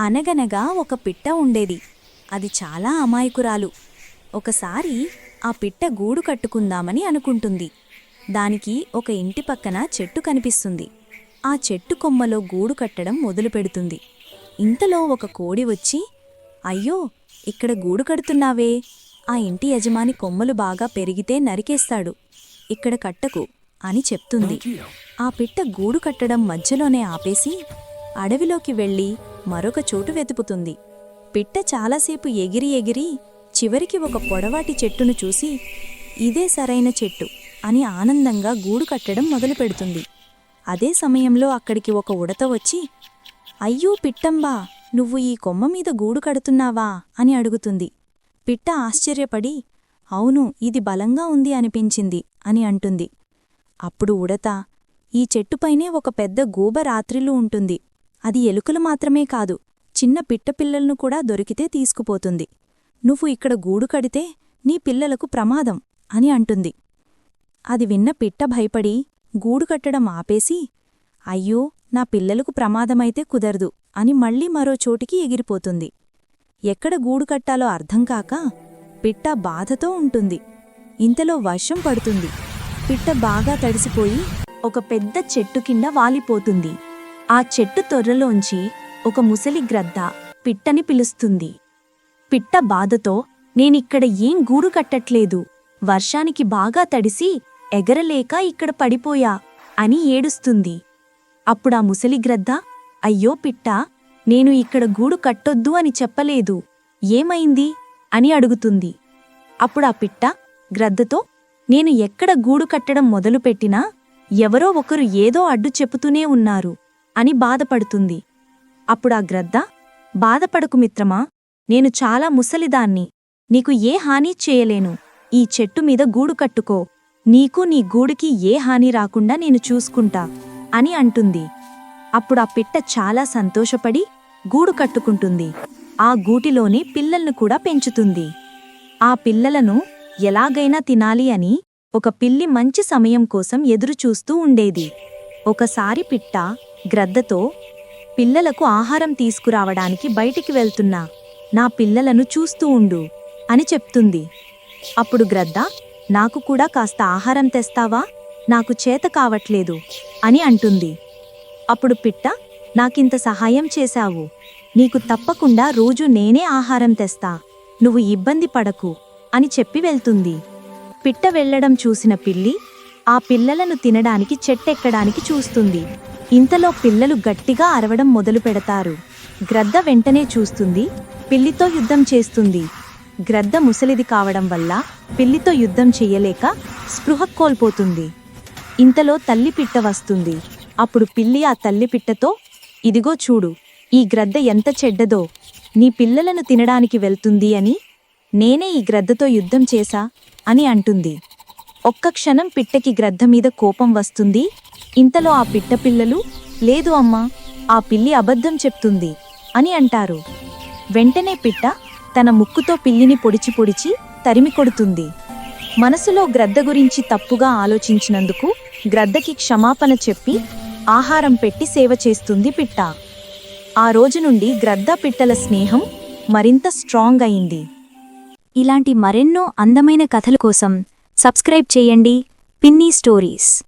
అనగనగా ఒక పిట్ట ఉండేది. అది చాలా అమాయకురాలు. ఒకసారి ఆ పిట్ట గూడు కట్టుకుందామని అనుకుంటుంది. దానికి ఒక ఇంటి పక్కన చెట్టు కనిపిస్తుంది. ఆ చెట్టు కొమ్మలో గూడు కట్టడం మొదలుపెడుతుంది. ఇంతలో ఒక కోడి వచ్చి అయ్యో ఇక్కడ గూడు కడుతున్నావే. ఆ ఇంటి యజమాని కొమ్మలు బాగా పెరిగితే నరికేస్తాడు. ఇక్కడ కట్టకు అని చెప్తుంది. ఆ పిట్ట గూడు కట్టడం మధ్యలోనే ఆపేసి అడవిలోకి వెళ్ళి మరొక చోటు వెతుకుతుంది. పిట్ట చాలాసేపు ఎగిరి ఎగిరి చివరికి ఒక పొడవాటి చెట్టును చూసి ఇదే సరైన చెట్టు అని ఆనందంగా గూడు కట్టడం మొదలుపెడుతుంది అదే సమయంలో అక్కడికి ఒక ఉడత వచ్చి అయ్యో పిట్టంబా నువ్వు ఈ కొమ్మ మీద గూడు కడుతున్నావా? అని అడుగుతుంది. పిట్ట ఆశ్చర్యపడి అవును ఇది బలంగా ఉంది అనిపించింది అని అంటుంది. అప్పుడు ఉడత ఈ చెట్టుపైనే ఒక పెద్ద గూబ రాత్రిలు ఉంటుంది. అది ఎలుకలు మాత్రమే కాదు చిన్న పిట్టపిల్లలను కూడా దొరికితే తీసుకుపోతుంది. నువ్వు ఇక్కడ గూడు కడితే నీ పిల్లలకు ప్రమాదం అని అంటుంది. అది విన్న పిట్ట భయపడి గూడు కట్టడం ఆపేసి అయ్యో నా పిల్లలకు ప్రమాదమైతే కుదరదు అని మళ్ళీ మరో చోటికి ఎగిరిపోతుంది. ఎక్కడ గూడు కట్టాలో అర్థంకాక పిట్ట బాధతో ఉంటుంది. ఇంతలో వర్షం పడుతుంది. పిట్ట బాగా తడిసిపోయి ఒక పెద్ద చెట్టు కింద వాలిపోతుంది. ఆ చెట్టు తొర్రలోంచి ఒక ముసలి గ్రద్ద పిట్టని పిలుస్తుంది. పిట్ట బాధతో నేనిక్కడ ఏం గూడు కట్టట్లేదు. వర్షానికి బాగా తడిసి ఎగరలేక ఇక్కడ పడిపోయా అని ఏడుస్తుంది. అప్పుడా ముసలి గ్రద్ద అయ్యో పిట్ట నేను ఇక్కడ గూడు కట్టొద్దు అని చెప్పలేదు. ఏమైంది? అని అడుగుతుంది. అప్పుడా పిట్ట గ్రద్దతో నేను ఎక్కడ గూడు కట్టడం మొదలుపెట్టినా ఎవరో ఒకరు ఏదో అడ్డు చెప్పుతూనే ఉన్నారు. అని బాధపడుతుంది. అప్పుడా గ్రద్ద బాధపడకు మిత్రమా నేను చాలా ముసలిదాన్ని. నీకు ఏ హాని చేయలేను. ఈ చెట్టు మీద గూడు కట్టుకో. నీకు నీ గూడుకి ఏ హాని రాకుండా నేను చూసుకుంటా అని అంటుంది. అప్పుడా పిట్ట చాలా సంతోషపడి గూడు కట్టుకుంటుంది. ఆ గూటిలోనే పిల్లల్ని కూడా పెంచుతుంది. ఆ పిల్లలను ఎలాగైనా తినాలి అని ఒక పిల్లి మంచి సమయం కోసం ఎదురుచూస్తూ ఉండేది. ఒకసారి పిట్ట గ్రద్దతో పిల్లలకు ఆహారం తీసుకురావడానికి బయటికి వెళ్తున్నా నా పిల్లలను చూస్తూ ఉండు అని చెప్తుంది. అప్పుడు గ్రద్ద నాకు కూడా కాస్త ఆహారం తెస్తావా? నాకు చేత కావట్లేదు అని అంటుంది. అప్పుడు పిట్ట నాకింత సహాయం చేశావు. నీకు తప్పకుండా రోజు నేనే ఆహారం తెస్తా. నువ్వు ఇబ్బంది పడకు అని చెప్పి వెళ్తుంది. పిట్ట వెళ్ళడం చూసిన పిల్లి ఆ పిల్లలను తినడానికి చెట్టెక్కడానికి చూస్తుంది. ఇంతలో పిల్లలు గట్టిగా అరవడం మొదలు పెడతారు. గ్రద్ద వెంటనే చూస్తుంది పిల్లితో యుద్ధం చేస్తుంది. గ్రద్ద ముసలిది కావడం వల్ల పిల్లితో యుద్ధం చెయ్యలేక స్పృహ కోల్పోతుంది. ఇంతలో తల్లి పిట్ట వస్తుంది. అప్పుడు పిల్లి ఆ తల్లి పిట్టతో ఇదిగో చూడు ఈ గ్రద్ద ఎంత చెడ్డదో. నీ పిల్లలను తినడానికి వెళ్తుంది అని నేనే ఈ గ్రద్దతో యుద్ధం చేశా అని అంటుంది. ఒక్క క్షణం పిట్టకి గ్రద్ద మీద కోపం వస్తుంది ఇంతలో ఆ పిట్ట పిల్లలు లేదు అమ్మా ఆ పిల్లి అబద్ధం చెప్తుంది అని అంటారు. వెంటనే పిట్ట తన ముక్కుతో పిల్లిని పొడిచి పొడిచి తరిమి కొడుతుంది. మనసులో గ్రద్ద గురించి తప్పుగా ఆలోచించినందుకు గ్రద్దకి క్షమాపణ చెప్పి ఆహారం పెట్టి సేవ చేస్తుంది పిట్ట. ఆ రోజు నుండి గ్రద్ద పిట్టల స్నేహం మరింత స్ట్రాంగ్ అయింది. ఇలాంటి మరెన్నో అందమైన కథల కోసం సబ్స్క్రైబ్ చేయండి పిన్నీ స్టోరీస్.